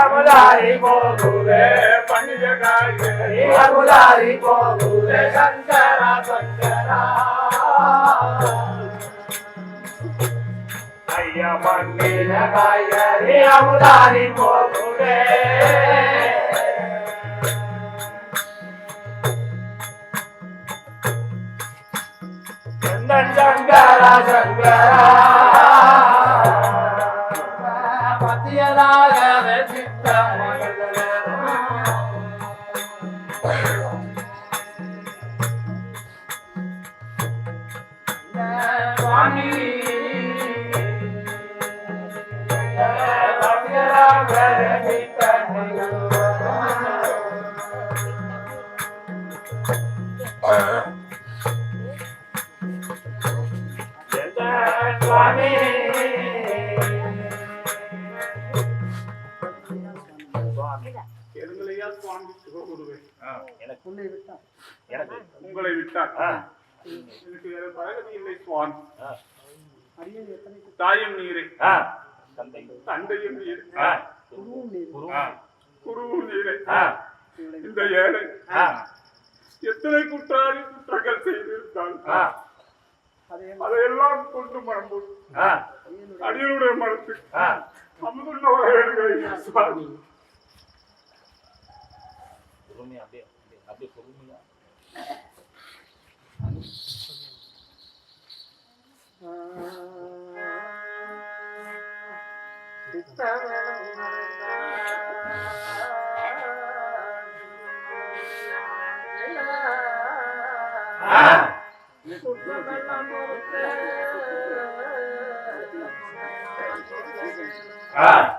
அமுதாரி போகுதே பணிய காய்கறி அமுதாரி போகுதே சங்கரா சங்கரா ஐயா மண்ணின காய்கறி அமுதாரி போகுதே சங்கரா சங்கரா. தாயும் நீரே தந்தையும் நீரே. குருவும் நீரே. இந்த ஏழை. எத்தனை குற்றாலி குற்றங்கள் செய்திருந்தால். அதையெல்லாம் கொண்டு மரம்பு ஆ. அடியனுடைய மனத்து. அமுதுள்ள வகைகள் சுவாமி அப்படியே அப்படியே- பொறுமையா. Ah.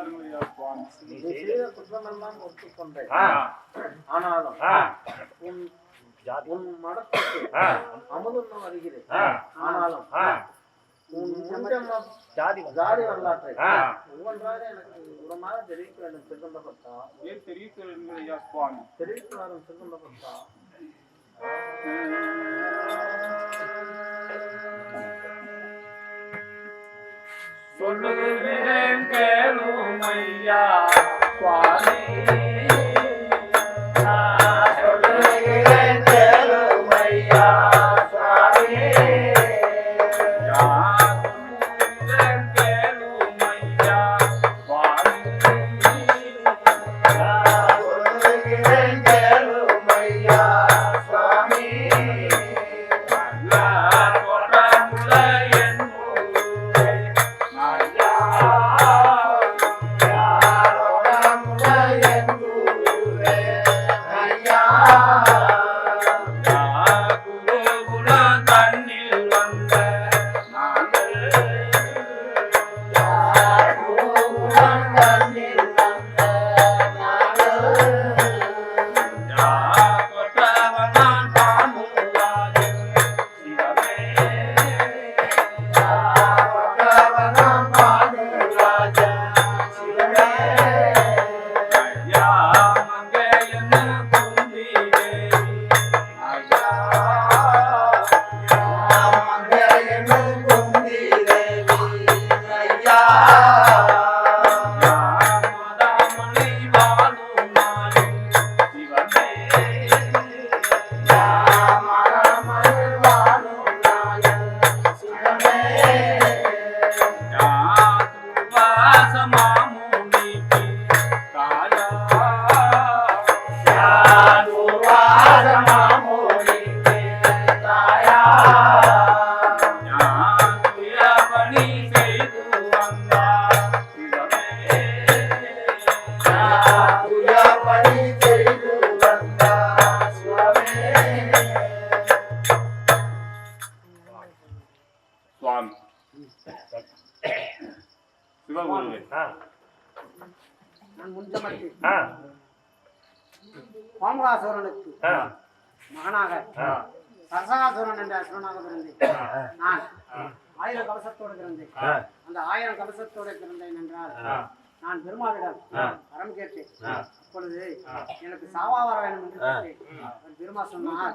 நீ செய்த- குற்றமெல்லாம் ஒத்துக்கொண்டேன் ஆ. ஆனாலும். உன் ஜாதி. உன் மடத்துக்கு வருகிறேன் ஆ. ஆனாலும். உன் ஜாதி ஜாதி வரலாற்றை ஆ. ஒவ்வொன்றாக எனக்கு உரமாக தெரிவிக்க வேண்டும் திருவண்டபத்தா ஏன் தெரிவிக்கிறீர்களையா சுவாமி தெரிவித்து வரும் திருவண்டபத்தா சொல்லுகிறேன் கேளும் ஐயா சுவாமி. சிவகுருவே. நான் பாம்பகாசுரனுக்கு ஆ. மகனாக. ஆ. சரசாசுரன் என்ற அசுரனாக பிறந்தேன். நான் ஆயிரம் கவசத்தோடு பிறந்தேன். அந்த ஆயிரம் கவசத்தோடு பிறந்தேன் என்றால் நான் பெருமாளிடம். வரம் கேட்டேன். அப்பொழுது எனக்கு சாவா வர வேண்டும் என்று பெருமாள் சொன்னார்.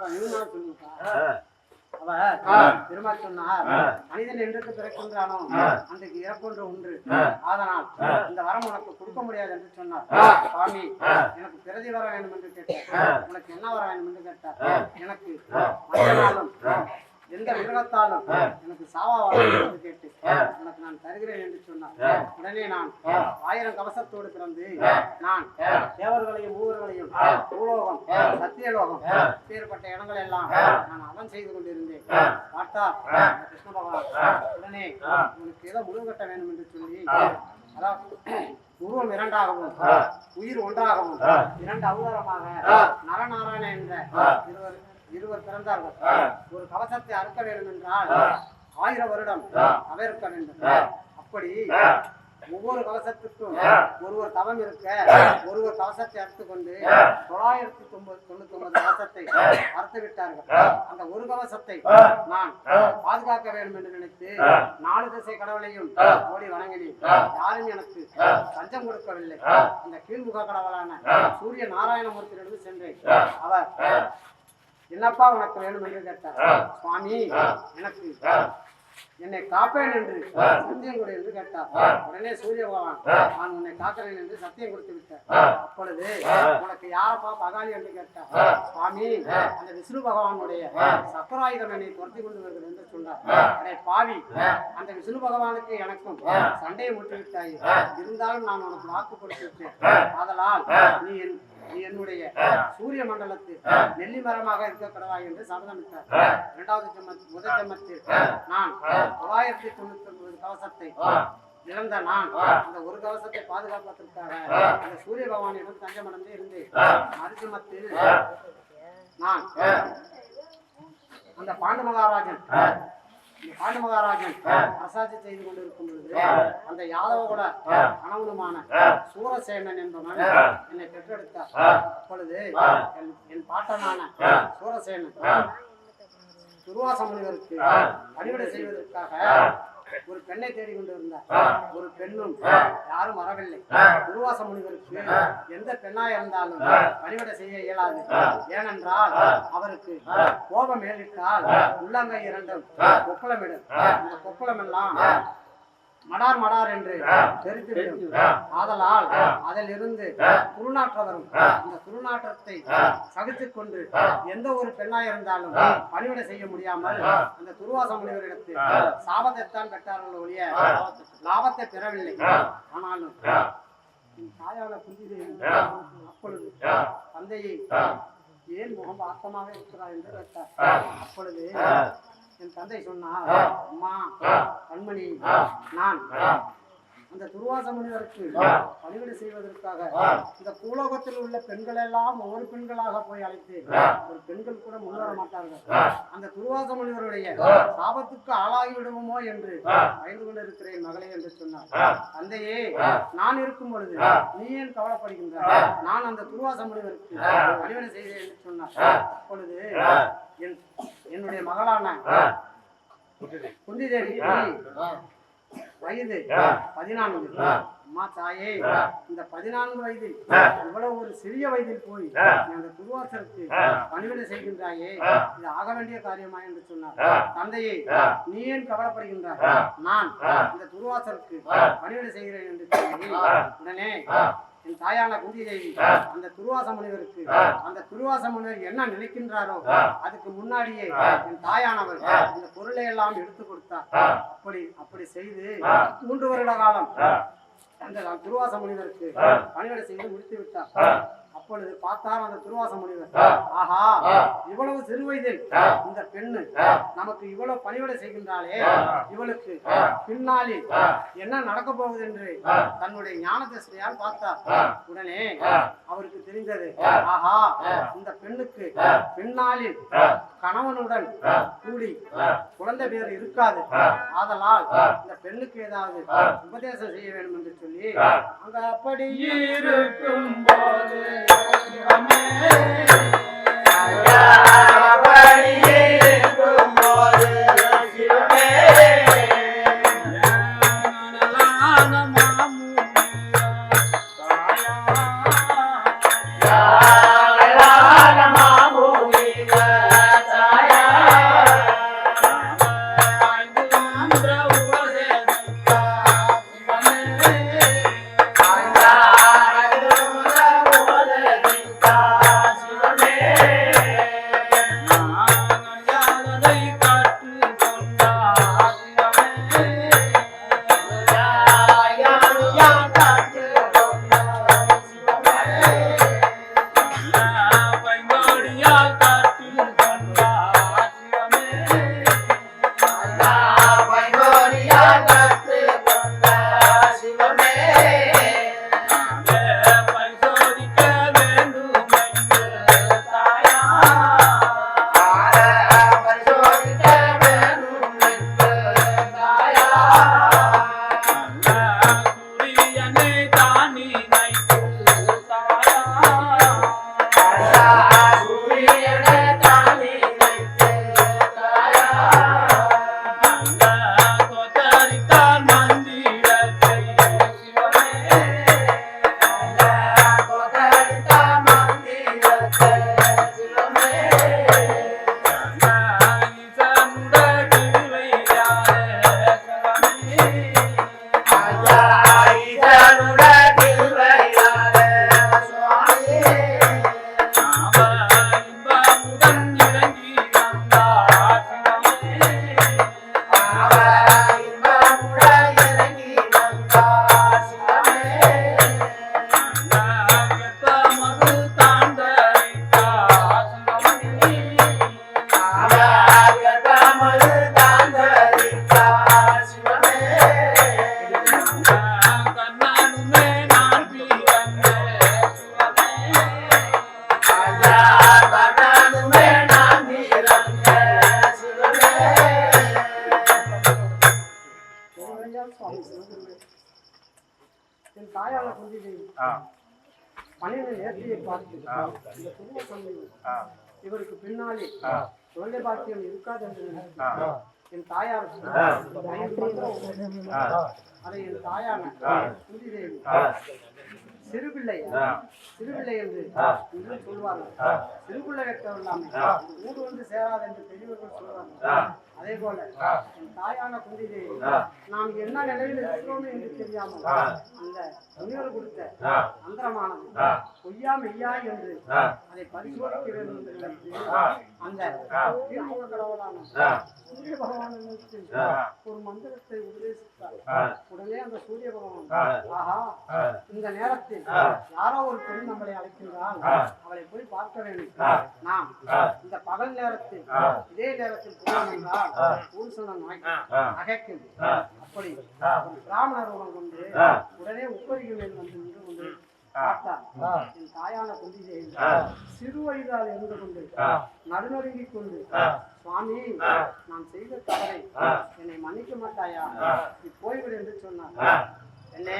சொல்லுங்கப்பா பெருமாள் சொன்னார். மனிதன் என்றுக்கு பிறக்கின்றானோ. அன்றைக்கு இறப்பொன்று உண்டு ஆ. அதனால். இந்த வரம் உனக்கு கொடுக்க முடியாது என்று சொன்னார். சுவாமி. எனக்கு பிரதி வர வேண்டும் என்று கேட்டார். உனக்கு என்ன வர வேண்டும் என்று கேட்டார். எனக்கு. மனிதனாலும். எந்த மிருகத்தாலும். எனக்கு சாவா வர வேண்டும் என்று கேட்டு. உனக்கு நான் தருகிறேன் என்று சொன்னார். உடனே நான். ஆயிரம் கவசத்தோடு பிறந்து. நான். தேவர்களையும் ஆ. பூலோகம். சத்தியலோகம். பேர்பட்ட இடங்கள் எல்லாம். நான் அவன் செய்து கொண்டிருந்தேன். பார்த்தா. கிருஷ்ண பகவான். உடனே. உனக்கு ஏதோ முடிவு கட்ட வேண்டும் என்று சொல்லி. அதாவது உருவம் இரண்டாகவும். உயிர் ஒன்றாகவும். இரண்டு அவதாரமாக. நரநாராயண என்ற. இருவர் இருவர் பிறந்தார்கள். ஒரு கவசத்தை அறுக்க வேண்டும் என்றால். ஆயிரம் வருடம். அவிர்க்க வேண்டும். அப்படி. ஒவ்வொரு கவசத்துக்கும் ஆ. ஒருவர் தவம் இருக்க ஆ. ஒருவர் கவசத்தை அறுத்து கொண்டு ஆ. தொள்ளாயிரத்தி தொண்ணூத்தி ஒன்பது கவசத்தை அறுத்து விட்டார்கள். அந்த ஒரு கவசத்தை. நான். பாதுகாக்க வேண்டும் என்று நினைத்து. நாலு திசை கடவுளையும். ஓடி வணங்கினேன். யாரும் எனக்கு ஆ. தஞ்சம் கொடுக்கவில்லை. அந்த கீழ்முக கடவுளான. சூரிய நாராயணமூர்த்தியிடம் சென்றேன். அவர். என்னப்பா உனக்கு வேணும் என்று கேட்டார். சுவாமி. எனக்கு. என்னை காப்பேன் என்று. சத்தியம் கொடு என்று கேட்டார். உடனே சூரிய பகவான். நான் உன்னை காக்கிறேன் என்று சத்தியம் கொடுத்து விட்டார் ஆ. அப்பொழுது. உனக்கு யாரப்பா பகாலி என்று கேட்டார். சுவாமி. அந்த விஷ்ணு பகவானுடைய. சக்கராயுதம் என்னை துரத்தி கொண்டு வருகிறது என்று சொன்னார். அடே பாவி. அந்த விஷ்ணு பகவானுக்கு எனக்கும். சண்டையை முட்டி விட்டாய் ஆ. இருந்தாலும் நான் உனக்கு வாக்கு கொடுத்து விட்டேன் ஆ. நீ என் என்னுடைய. சூரிய மண்டலத்தில் ஆ. நெல்லி மரமாக இருக்கக்கூடாதா என்று சபதமிட்டார். இரண்டாவது ஜென்மத் முதல் ஜென்மத்தில் ஆ. நான். தொள்ளாயிரத்தி தொண்ணூத்தி ஒன்பது கவசத்தை. இழந்த நான். அந்த ஒரு கவசத்தை பாதுகாப்பதற்காக. அந்த சூரிய பகவானிடம் தஞ்சமடைந்து இருந்தேன். மறுஜமத்தில். நான். அந்த பாண்டு மகாராஜன் பாண்டு மகாராஜன். அரசாட்சி செய்து கொண்டிருக்கும் பொழுது. அந்த யாதவோட ஆ. கணவனுமான. சூரசேனன் என்பவன். என்னை பெற்றெடுத்தார். அப்பொழுது. என் பாட்டனான. சூரசேனன். துர்வாச முனிவருக்கு. பணிவிடை செய்வதற்காக. ஒரு பெண்ணை தேடி கொண்டு இருந்தார். ஒரு பெண்ணும். யாரும் வரவில்லை ஆ. துர்வாச முனிவருக்கு. எந்த பெண்ணாய் இருந்தாலும். பணிவிடை செய்ய இயலாது. ஏனென்றால். அவருக்கு. கோபம் மேலிட்டால் ஆ. உள்ளங்கை இரண்டும். கொப்பளமிடும். அந்த கொப்பளம் எல்லாம். மடார் மடார் என்று ஆ. ஆதலால். அதில் இருந்து ஆ. துருநாற்றம் வரும் ஆ. அந்த துருநாற்றத்தை ஆ. சகித்துக் கொண்டு. எந்த ஒரு பெண்ணாய் இருந்தாலும். பணிவிடை செய்ய முடியாமல். அந்த துருவாச முனிவரிடத்தில். சாபத்தைத்தான் பெற்றார்கள் ஒழிய. லாபத்தை பெறவில்லை. ஆனாலும் தாயான ஆ. அப்பொழுது. தந்தையை. ஏன் முகம் வாஸ்தமாக இருக்கிறார் என்று கேட்டார். அப்பொழுது. என் தந்தை சொன்னார். அம்மா. கண்மணி. நான். அந்த துர்வாச முனிவருக்கு. பணிவிடை செய்வதற்காக. இந்த பூலோகத்தில் உள்ள பெண்கள் எல்லாம் ஒவ்வொரு பெண்களாக போய் அழைத்து. ஒரு பெண்கள் கூட முன்வர மாட்டார்கள். அந்த துர்வாச முனிவருடைய. சாபத்துக்கு ஆளாகி விடுவோமோ என்று. பயந்து கொண்டிருக்கிறேன் மகளே என்று சொன்னார். தந்தையே. நான் இருக்கும் பொழுது. நீ ஏன் கவலைப்படுகின்றாய் நான் அந்த துர்வாச முனிவருக்கு. பணிவிடை செய்தேன் என்று சொன்னார். அப்பொழுது. என் என்னுடைய மகளான. குந்தி. வயது. பதினான்கு. அம்மா தாயே. இந்த பதினான்கு வயதில். இவ்வளவு ஒரு சிறிய வயதில் போய் அந்த துர்வாசருக்கு. பணிவிடை செய்கின்றாயே. இது ஆக வேண்டிய காரியமா என்று சொன்னார். தந்தையே. நீ ஏன் கவலைப்படுகின்றாய் ஆ. நான். இந்த துர்வாசருக்கு. பணிவிடை செய்கிறேன் என்று ஆ. உடனே. என் தாயான குந்தி தேவி. அந்த துர்வாச முனிவருக்கு. அந்த துர்வாச முனிவர் என்ன நினைக்கின்றாரோ. அதுக்கு முன்னாடியே. என் தாயானவர். இந்த பொருளை எல்லாம் எடுத்து கொடுத்தார். அப்படி அப்படி செய்து. மூன்று வருட காலம். அந்த துர்வாச முனிவருக்கு. பணிவிடை செய்து முடித்து விட்டார். அப்பொழுது பார்த்தார் அந்த துர்வாச முனிவர். ஆஹா. இவ்வளவு சிறு வயதில். இந்த பெண்ணு. நமக்கு இவ்வளவு பணிவிடை செய்கின்றாளே ஆ. இவளுக்கு. பின்னாளில். என்ன நடக்க போகுது என்று. தன்னுடைய ஞான திருஷ்டியால் பார்த்தார். உடனே. அவருக்கு தெரிந்தது. ஆஹா. இந்த பெண்ணுக்கு. பின்னாளில். கணவனுடன் ஆ. குழந்தை பேர் இருக்காது. ஆதலால். இந்த பெண்ணுக்கு ஏதாவது. உபதேசம் செய்ய வேண்டும் என்று சொல்லி. அங்க அப்படி இருக்கும் போது பின்னாலே குழந்தை பாக்கியம் இருக்காது என்று என் தாயார். அதை என் தாயான குந்தி தேவி சிறுபிள்ளை சிறுபிள்ளை என்று இன்றும் சொல்வார்கள். சிறுபிள்ளை கட்டவர் இல்லாமல் ஊடு வந்து சேராது என்று பெரியவர்கள் சொல்வார்கள். அதே போல. தாயான குந்தி தேவி நாம் என்ன நிலையில் இருக்கிறோம் என்று தெரியாமல் அந்த முனிவர் கொடுத்த அந்தரமானது பொய்யா மெய்யா என்று அதை பரிசோதிக்க வேண்டும் அந்த கடவுளான சூரிய பகவானுக்கு ஒரு மந்திரத்தை உபதேசித்தார். உடனே அந்த சூரிய பகவான் ஆஹா இந்த நேரத்தில் யாரோ ஒரு பெண் நம்மளை அழைக்கின்றால் அவளை போய் பார்க்க வேண்டும். நாம் இந்த பகல் நேரத்தில் இதே நேரத்தில் போனோம் என்றால் அப்படி. கொண்டு உடனே உப்பரிகள் வந்து கொண்டு என் தாயான குந்தி தேவி சிறு வயதால் இருந்து கொண்டு நடுநடுங்கிக் கொண்டு சுவாமி நான் செய்த தவறை என்னை மன்னிக்க மாட்டாயா? நீ போய்விடு என்று சொன்னார். என்னே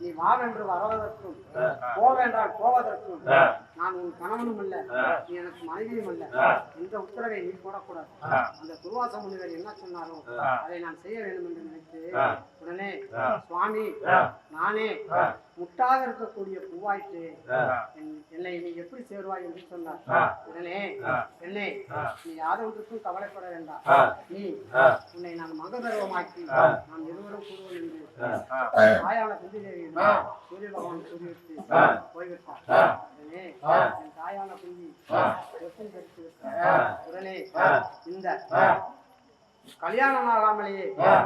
நீ வா என்று வருவதற்கும் போவென்றால் போவதற்கும் நான் உன் கணவனும் அல்ல நீ எனக்கு மனைவியும் அல்ல. இந்த உத்தரவை நீ போடக்கூடாது. அந்த துர்வாச முனிவர் என்ன சொன்னாரோ அதை நான் செய்ய வேண்டும் என்று நினைத்து உடனே சுவாமி நானே முட்டாக இருக்கக்கூடிய என்- என்னை நீ எப்படி சேருவாய் என்று சொன்னார். உடனே என்னே நீ யாதொன்றுக்கும் கவலைப்பட வேண்டாம். நீ உன்னை நான் மகதர்வமாக்கி நாம் இருவரும் கூறுவோம் என்று தாயான குந்தி தேவியிடம் சூரிய பகவான் கூறிவிட்டு போய்விட்டார். உடனே என் தாயான குந்தி விட்டார் உடனே இந்த கல்யாணம் ஆகாமலேயே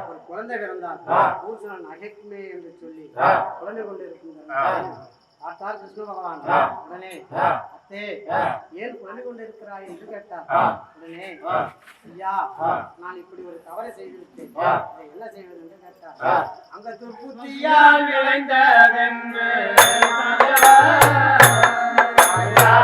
ஒரு குழந்தை பிறந்தார் பூசணன் அகைக்குமே என்று சொல்லி குழந்தை கொண்டிருக்கின்றார். பார்த்தார் கிருஷ்ண பகவான். உடனே அத்தே ஏன் குழந்தை கொண்டிருக்கிறாய் என்று கேட்டார். உடனே ஐயா நான் இப்படி ஒரு தவறை அதை என்ன செய்வது என்று கேட்டார். அங்க துர்புத்தியால் விளைந்ததென்று ஐயா,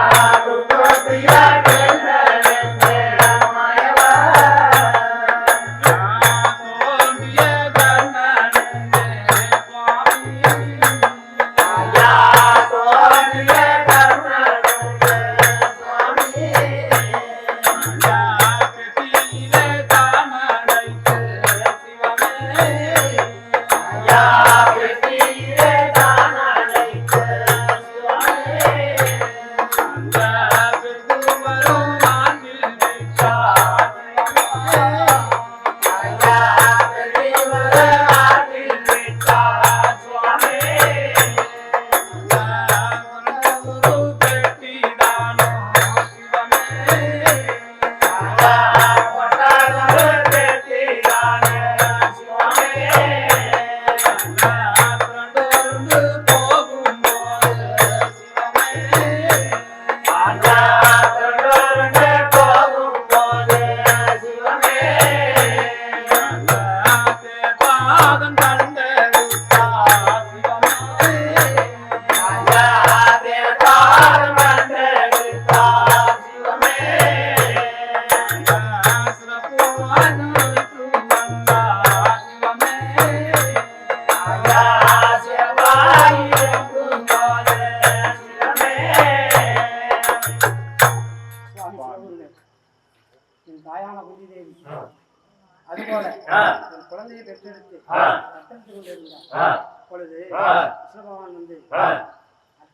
கொண்டிருந்தார் அப்பொழுது கிருஷ்ண பகவான் வந்து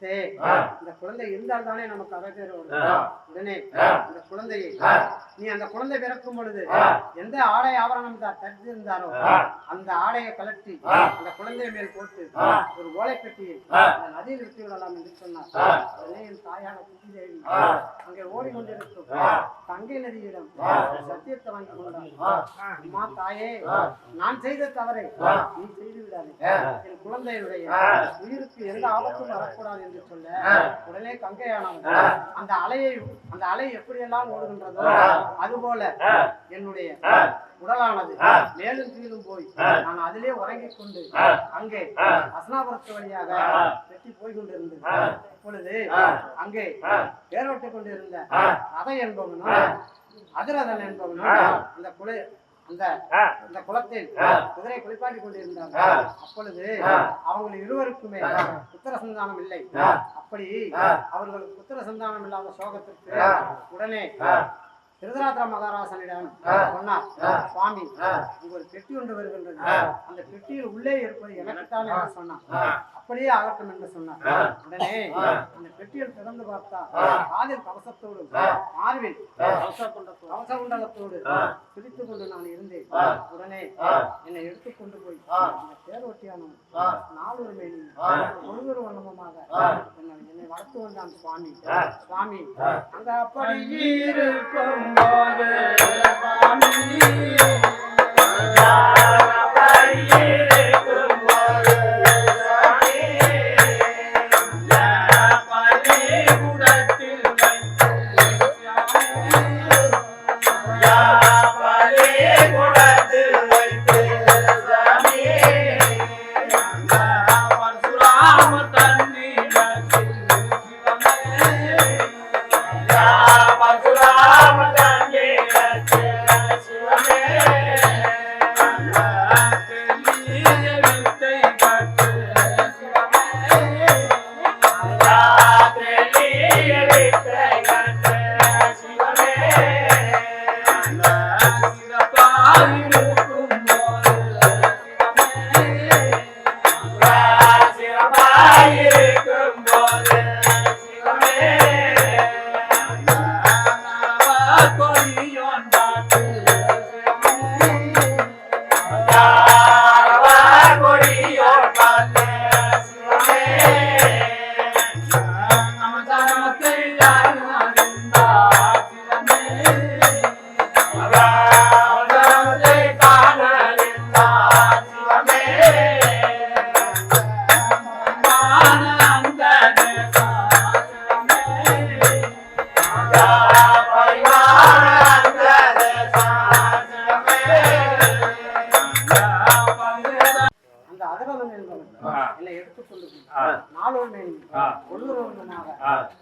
அத்தே இந்த குழந்தை இருந்தால் தானே நமக்கு வரும். உடனே இந்த குழந்தையை நீ அந்த குழந்தை பிறக்கும் பொழுது எந்த ஆடை ஆபரணம் தடுத்து இருந்தாரோ அந்த ஆடையை கலட்டி அந்த குழந்தை மேல் போட்டு ஒரு ஓலை பெட்டியை நதியில் விட்டு விடலாம் என்று சொன்னார். உடனே என் தாயான குட்டி தேவி அங்கே ஓடிக்கொண்டிருக்கும். தங்கை நதியிடம் சத்தியத்தை வாங்கி கொண்டார். அம்மா தாயே நான் செய்த தவறை நீ செய்து விடாதே என் குழந்தையுடைய உயிருக்கு எந்த ஆபத்தும் வரக்கூடாது என்று சொல்ல. உடனே கங்கையானவன் அந்த அலையை அந்த அலை எப்படியெல்லாம் ஓடுகின்றதோ அதுபோல என்னுடைய உடலானது மேலும் கீழும் போய் நான் அதிலே உறங்கிக் கொண்டு அங்கே அஸ்னாபுரத்து வழியாக வெட்டி போய் கொண்டிருந்தது அப்பொழுது அங்கே வேரோட்டு கொண்டிருந்த அதை என்பவனும் அதிரதன் என்பவனும் அந்த குலை அந்த அந்த குளத்தில் குதிரை குளிப்பாட்டி கொண்டிருந்தாங்க. அப்பொழுது அவங்க இருவருக்குமே புத்திர சந்தானம் இல்லை. அப்படி அவர்களுக்கு புத்திர சந்தானம் இல்லாத சோகத்திற்கு உடனே திருதராத்திர மகாராசனிடம் சொன்னார் சுவாமி இங்க ஒரு பெட்டி ஒன்று வருகின்றது. அந்த பெட்டியில் உள்ளே இருப்பது எனக்குத்தான்? என்று சொன்னான் அப்படியே ஆகட்டும் என்று சொன்னார். உடனே அந்த பெட்டியில் திறந்து பார்த்தா காதில் கவசத்தோடு மார்பில் கவச குண்டலத்தோடு பிடித்துக் கொண்டு நான் இருந்தேன். உடனே என்னை எடுத்துக்கொண்டு போய் அந்த தேரோட்டியானவன் நாலொரு மேனி ஒருவரு வண்ணமுமாக வளர்த்து வந்தான் சுவாமி. சுவாமி அங்க அப்படி இருக்கும் போது சுவாமி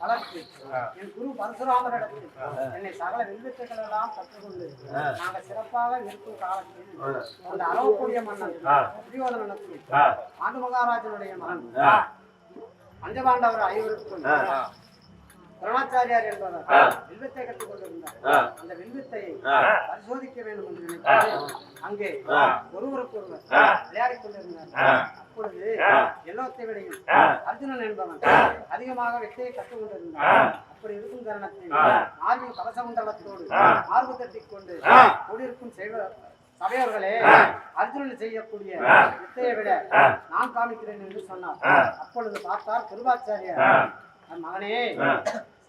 வளர்த்து என் குரு பரசுராமரிடத்தில் என்னை சகல வில்வித்தைகள் எல்லாம் கற்றுக்கொண்டு நாங்க சிறப்பாக இருக்கும் காலத்தில் அந்த அளவக்கூடிய மன்னன் துரியோதனனுக்கு ஆண்டு மகாராஜனுடைய மகன். பஞ்சபாண்டவர் ஐவருக்கும் துரோணாச்சாரியார் என்பவர். வில்வத்தை கற்றுக் கொண்டிருந்தார். அந்த வில்வத்தை ஆ. பரிசோதிக்க வேண்டும் என்று நினைத்து அங்கே. ஒருவருக்கு ஒருவர். விளையாடிக் கொண்டிருந்தார். அப்பொழுது. எல்லோத்தை விடையும். அர்ஜுனன் என்பவன் அதிகமாக வெற்றியை கற்றுக் ஆ. கொண்டிருந்தான் அப்படி இருக்கும் தருணத்தில் ஆ. மார்பில் கலசமண்டலத்தோடு ஆ. மார்பு தட்டிக் கொண்டு. கூடியிருக்கும் செய்வ சபையோர்களே ஆ. அர்ஜுனன் செய்யக்கூடிய. வித்தையை விட. நான் காமிக்கிறேன் என்று சொன்னார். அப்பொழுது பார்த்தார் கிருபாச்சாரியார் மகனே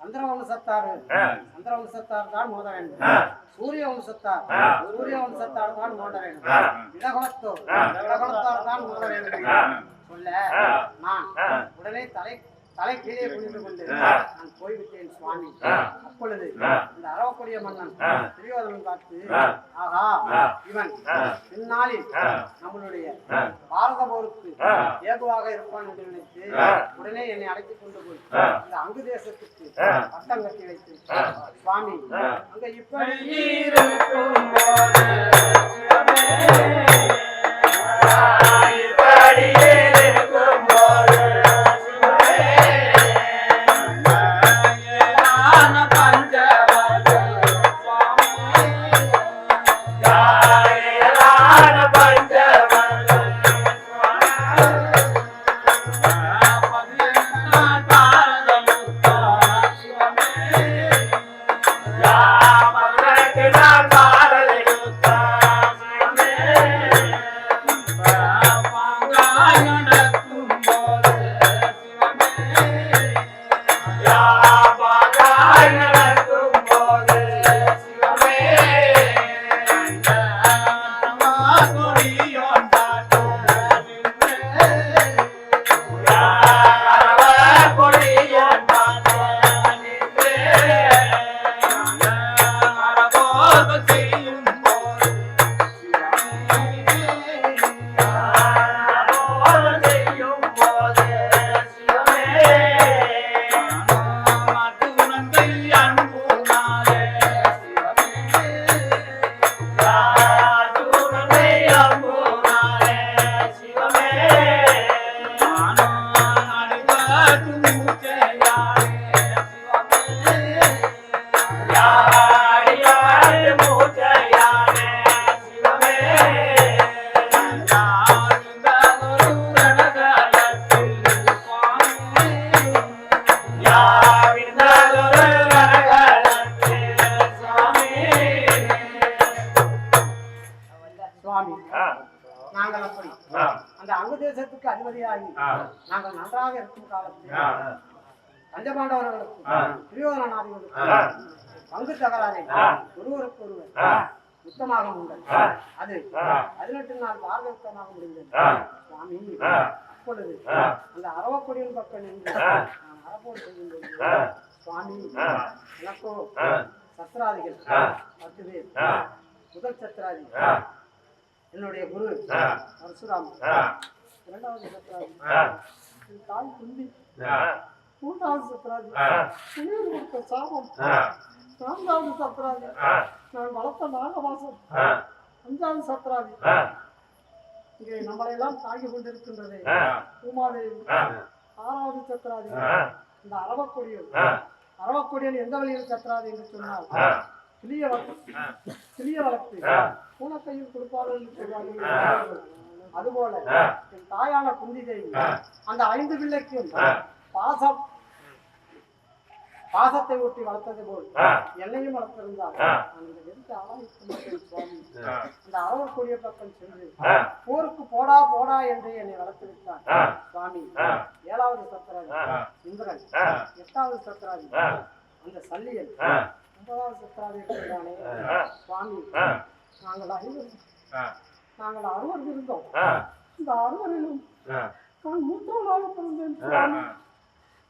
ஆ. சந்திரவம்சத்தார் ஆ. சந்திரவம்சத்தார் தான் மோத வேண்டும். சூரிய வம்சத்தார். சூரிய வம்சத்தார் தான் மோத வேண்டும். இடகுலத்தோர். இடகுலத்தார் தான் மோத வேண்டும். சொல்ல. நான். உடனே தலை தலை கீழே குனிந்து கொண்டு. நான் போய்விட்டேன் சுவாமி. அப்பொழுது. இந்த அரவக்கூடிய மன்னன். துரியோதனன் பார்த்து ஆ. ஆகா ஆ. இவன். பின்னாளில். நம்மளுடைய. பாரத போருக்கு. ஏதுவாக இருப்பான் என்று நினைத்து. உடனே என்னை அழைத்துக் கொண்டு போய். இந்த அங்கு தேசத்துக்கு. பட்டம் கட்டி வைத்து. சுவாமி. அங்க இப்படி சுவாமி. அப்பொழுது. அந்த அரவக்கொடியின் பக்கம் நின்று செய்யும்போது. சுவாமி. எனக்கோ. சத்ராதிகள். பத்து பேர். முதல் சத்ராதி. என்னுடைய குரு. பரசுராமன். இரண்டாவது சத்ராதி தாய் குந்தி. மூன்றாவது சத்ராதி கொடுத்த சாபம். நான்காவது சத்ராதி. நான் வளர்த்த நாகவாசம். அஞ்சாவது சத்ராதி. இங்கே நம்மளையெல்லாம் தாங்கி கொண்டிருக்கின்றது ஆ. ஆறாவது சத்ராதி. இந்த அரவக்கொடியன் ஆ. அரவக்கொடியன் எந்த வழியில் சத்ராதி என்று சொன்னால். கிளிய வளர்த்து கிளிய வளர்த்து. பூனக்கையில் கொடுப்பார்கள் என்று சொல்வார்கள். அதுபோல. என் தாயான குந்தி தேவி. அந்த ஐந்து பிள்ளைக்கும். பாசம் பாசத்தை ஊட்டி வளர்த்தது போல். என்னையும் ஆளாயிருக்க மாட்டேன் சுவாமி ஆ. இந்த அரவக்கூடிய பக்கம் சென்று. போருக்கு போடா போடா என்று என்னை வளர்த்து விட்டார். சுவாமி. ஏழாவது சத்திராதி ஆ. இந்திரன். எட்டாவது சத்திராதி ஆ. அந்த சல்லியன். ஒன்பதாவது சத்திராதி இருக்கிறானே. சுவாமி. நாங்கள் ஐவர். நாங்கள் அறுவர் இருந்தோம். இந்த அறுவரிலும். நான் மூத்தவனாக பிறந்தேன் சுவாமி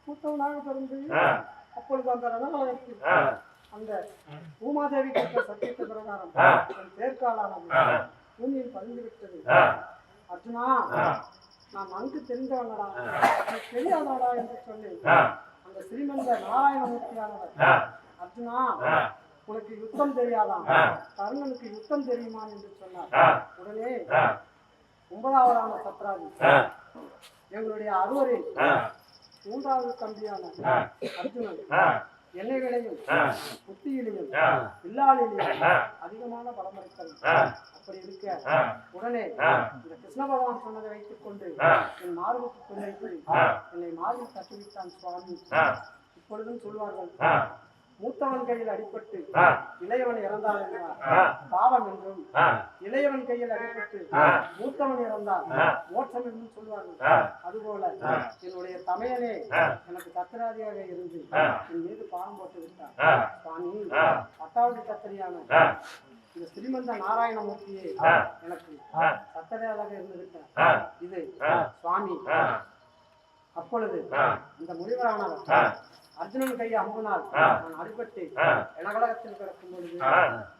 மூத்தவனாக பிறந்து ஆ. அப்பொழுது அந்த ரணகலகத்தில் ஆ. அந்த பூமாதேவி கேட்ட சத்தியத்தை பிரகாரம். என் தேர்காலானது. பூமியில் பதிந்து விட்டது. அர்ஜுனா. நான் நன்கு தெரிந்தவனடா தெரியாதாடா என்று சொல்லி. அந்த ஸ்ரீமந்த நாராயணமூர்த்தியானவர். அர்ஜுனா. உனக்கு யுத்தம் தெரியாதாம். கர்ணனுக்கு யுத்தம் தெரியுமா என்று சொன்னார். உடனே. ஒன்பதாவதான சத்ராதி ஆ. எங்களுடைய அறுவரில். மூன்றாவது தம்பியான. அர்ஜுனன். என்னை விடையும். புத்தியிலையும். இல்லாளிலையும். அதிகமான பலம் இருக்கிறது ஆ. அப்படி இருக்க. உடனே. இந்த கிருஷ்ண பகவான் சொன்னதை வைத்துக் கொண்டு. என் மார்புக்கு. என்னை மார்பில் தட்டுவிட்டான் சுவாமி. இப்பொழுதும் சொல்வார்கள். மூத்தவன் கையில் அடிபட்டு. இளையவன் ஆ. பாவம் என்றும். இளையவன் கையில் அடிபட்டு. மூத்தவன் இறந்தால் ஆ. மோட்சம் என்றும் சொல்வார்கள். அதுபோல என்னுடைய தமையனே. எனக்கு சத்திராதியாக இருந்து. என் மீது பாவம் போட்டு விட்டார் ஆ. சுவாமி. பத்தாவது சத்திரியான ஆ. இந்த ஸ்ரீமந்த நாராயணமூர்த்தியே. எனக்கு ஆ. சத்திரையாக இருந்து விட்டார் ஆ. இது. சுவாமி. அப்பொழுது. இந்த முனிவரானவர். அர்ஜுனன் கையை அம்புனால். நான் அடிபட்டு. எனகலகத்தில் கிடக்கும் பொழுது.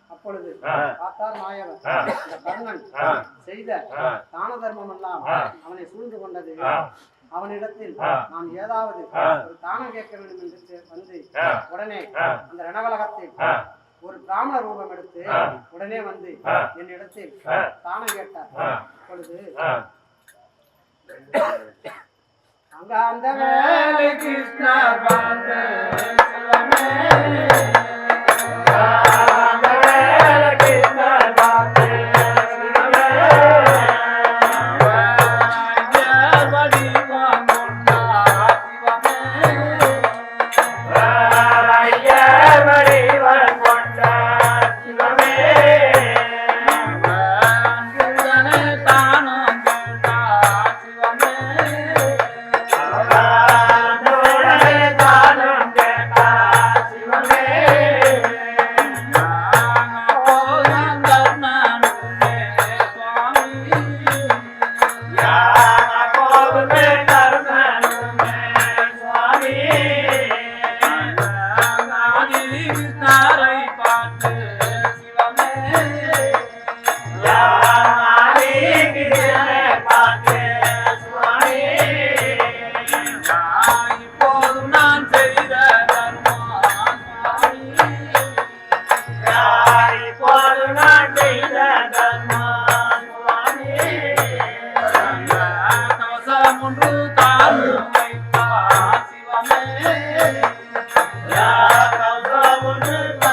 அப்பொழுது. பார்த்தார் ஆ. இந்த கர்ணன். செய்த. தான தர்மம் எல்லாம். அவனை சூழ்ந்து கொண்டது. அவனிடத்தில். நாம் ஏதாவது. ஒரு தானம் கேட்க வேண்டும் என்று வந்து. உடனே. அந்த ரணகலகத்தில். ஒரு பிராமண ரூபம் எடுத்து. உடனே வந்து. என்னிடத்தில். தானம் கேட்டார். அப்பொழுது ஆ. அங்க அந்த